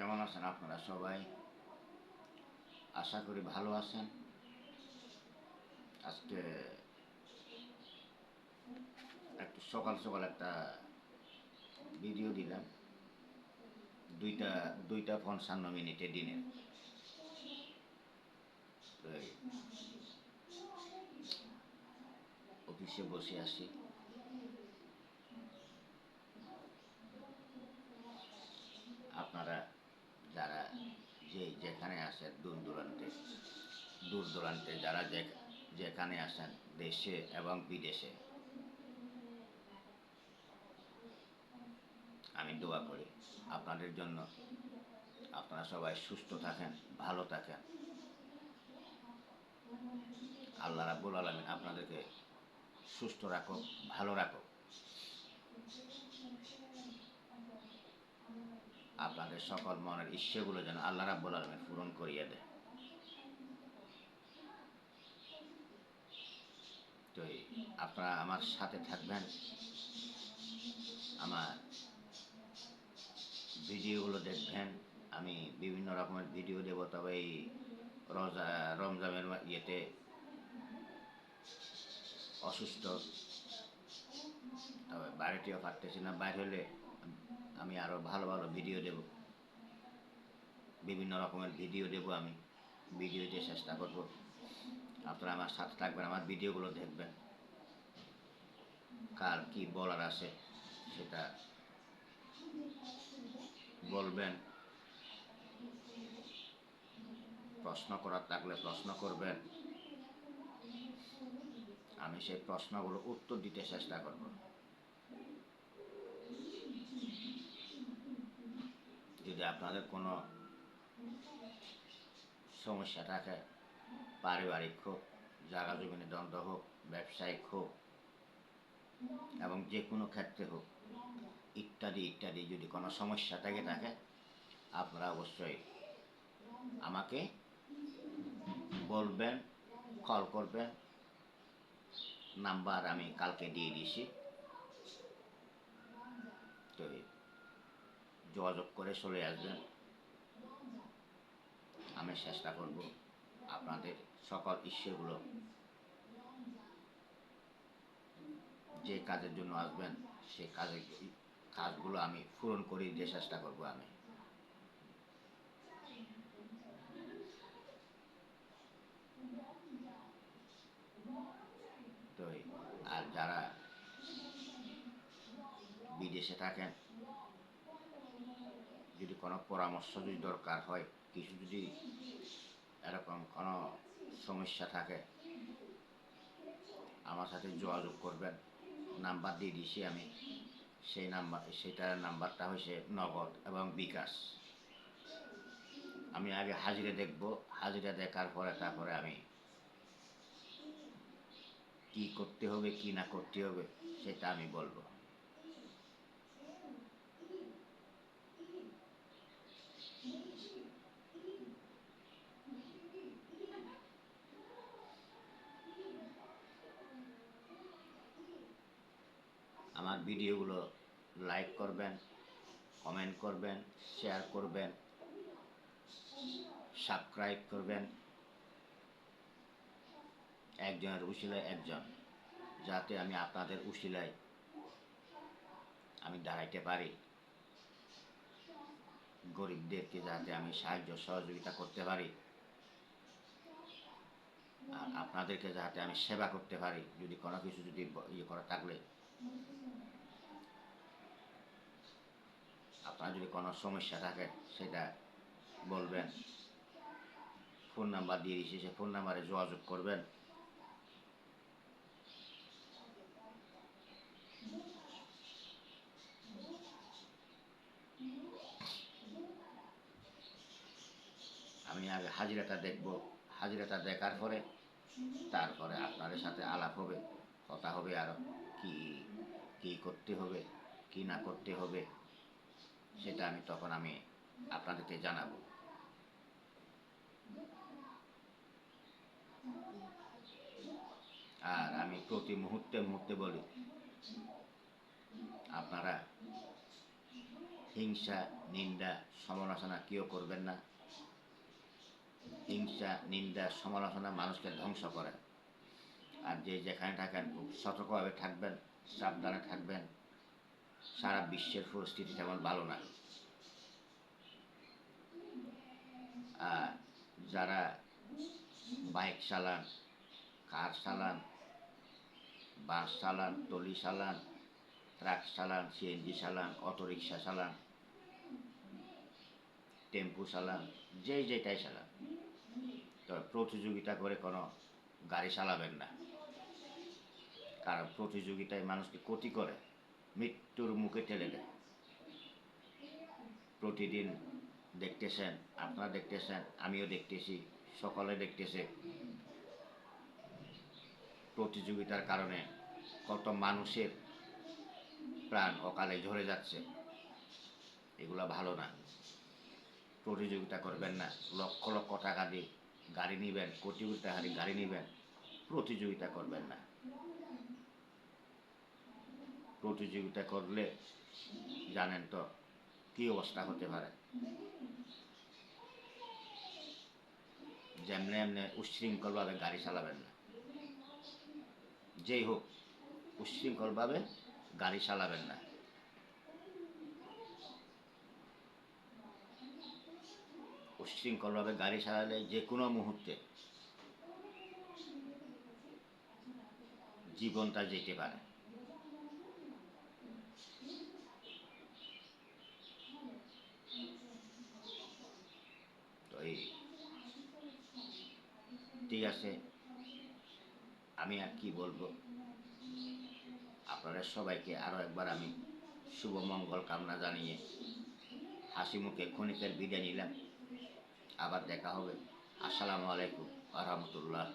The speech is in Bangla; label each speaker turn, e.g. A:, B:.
A: কেমন আছেন আপনারা সবাই? আশা করি ভালো আছেন। আজকে একটু সকাল সকাল একটা ভিডিও দিলাম। দুইটা দুইটা পঞ্চান্ন মিনিটে দিনে তো অফিসে বসে আছি আপনারা যারা যে আসেন দূর দূরান্তে দূর দূরান্তে যারা যেখানে আসেন দেশে এবং বিদেশে। আমি দোয়া করি আপনাদের জন্য। আপনারা সবাই সুস্থ থাকেন, ভালো থাকেন। আল্লাহ রাব্বুল আলমিন আপনাদেরকে সুস্থ রাখো ভালো রাখো আপনাদের সকল মনের ইচ্ছেগুলো যেন আল্লাহ রাব্বুল আলমিন পূরণ করিয়ে দেয়। তো আপনারা আমার সাথে থাকবেন। আমার ভিডিওগুলো দেখবেন। আমি বিভিন্ন রকমের ভিডিও দেব, তবে এই রোজা, রমজানের ইয়েতে অসুস্থ, তবে বাড়িটিও পারতেছি না, বাইরে হলে আমি আরও ভালো ভালো ভিডিও দেব। বিভিন্ন রকমের ভিডিও দেব আমি। ভিডিও দিয়ে চেষ্টা করব। আপনারা আমার সাথে থাকবেন, আমার ভিডিওগুলো দেখবেন। কার কি বলার আছে সেটা বলবেন। প্রশ্ন করার থাকলে প্রশ্ন করবেন। আমি সেই প্রশ্নগুলো উত্তর দিতে চেষ্টা করব যদি আপনাদের কোনো সমস্যা থাকে, পারিবারিক হোক, জায়গা জমিনে দ্বন্দ্ব হোক, ব্যবসায়িক হোক, এবং যে কোনো ক্ষেত্রে হোক, ইত্যাদি ইত্যাদি যদি কোনো সমস্যা থেকে থাকে, আপনারা অবশ্যই আমাকে বলবেন কল করবেন। নাম্বার আমি কালকে দিয়ে দিয়েছি। তো যোগাযোগ করে চলে আসবেন। আমি চেষ্টা করব আপনাদের সকল ইস্যুগুলো যে কাজের জন্য আসবেন, সে কাজে কাজগুলো আমি পূরণ করে দিয়ে চেষ্টা করব আমি। তো আর যারা বিদেশে থাকেন কোনো পরামর্শ যদি দরকার হয়, কিছু যদি এরকম কোনো সমস্যা থাকে, আমার সাথে যোগাযোগ করবেন। নাম্বার দিয়ে দিছি আমি। সেই নাম্বার, সেটার নাম্বারটা হয়েছে নগদ এবং বিকাশ। আমি আগে হাজিরা দেখব, হাজিরা দেখার পরে তারপরে আমি কি করতে হবে, কি না করতে হবে, সেটা আমি বলব আমার ভিডিওগুলো লাইক করবেন কমেন্ট করবেন শেয়ার করবেন সাবস্ক্রাইব করবেন। একজনের উশিলায় একজন, যাতে আমি আপনাদের উশিলায় আমি দাঁড়াইতে পারি। গরিবদেরকে যাতে আমি সাহায্য সহযোগিতা করতে পারি। আর আপনাদেরকে যাতে আমি সেবা করতে পারি, যদি কোনো কিছু যদি ইয়ে করা থাকলে। আপনার যদি কোনো সমস্যা থাকে, সেটা বলবেন। ফোন নাম্বার দিয়ে দিয়েছি সে ফোন নাম্বারে যোগাযোগ করবেন। আমি আগে হাজিরাটা দেখব। হাজিরাটা দেখার পরে তারপরে আপনাদের সাথে আলাপ হবে, কথা হবে, আর কি কি করতে হবে, কি না করতে হবে। সেটা আমি তখন আমি আপনাদেরকে জানাব। আর আমি প্রতি মুহূর্তে মুহূর্তে বলি, আপনারা হিংসা, নিন্দা, সমালোচনা কেউ করবেন না। হিংসা, নিন্দা, সমালোচনা মানুষকে ধ্বংস করে। আর যে যেখানে থাকেন, খুব সতর্কভাবে থাকবেন, সাবধানে থাকবেন। সারা বিশ্বের পরিস্থিতি তেমন ভালো না। আর যারা বাইক চালান, কার চালান, বাস চালান টলি চালান, ট্রাক চালান সিএনজি চালান, অটোরিকশা চালান, টেম্পু চালান যে যেটাই চালান তবে প্রতিযোগিতা করে কোনো গাড়ি চালাবেন না। কারণ প্রতিযোগিতায় মানুষকে ক্ষতি করে। মৃত্যুর মুখে ঠেলে দেয়। প্রতিদিন দেখতেছেন, আপনারা দেখতেছেন, আমিও দেখতেছি, সকলে দেখতেছে। প্রতিযোগিতার কারণে কত মানুষের প্রাণ অকালে ঝরে যাচ্ছে। এগুলো ভালো না। প্রতিযোগিতা করবেন না। লক্ষ লক্ষ টাকা দিয়ে গাড়ি নিবেন কোটি কোটি টাকা দিয়ে গাড়ি নিবেন, প্রতিযোগিতা করবেন না। প্রতিযোগিতা করলে জানেন তো কি অবস্থা হতে পারে। যেমনি এমনি উচ্ছৃঙ্খলভাবে গাড়ি চালাবেন না। যেই হোক উচ্ছৃঙ্খলভাবে গাড়ি চালাবেন না। উচ্ছৃঙ্খলভাবে গাড়ি চালালে যে কোনো মুহূর্তে জীবনটা যেতে পারে তো এই ঠিক আছে আমি আর কি বলব? আপনাদের সবাইকে আরও একবার আমি শুভ মঙ্গল কামনা জানিয়ে হাসি মুখে ক্ষণিকের বিদায় নিলাম। আবার দেখা হবে। আসসালামু আলাইকুম আহমতুল্লাহ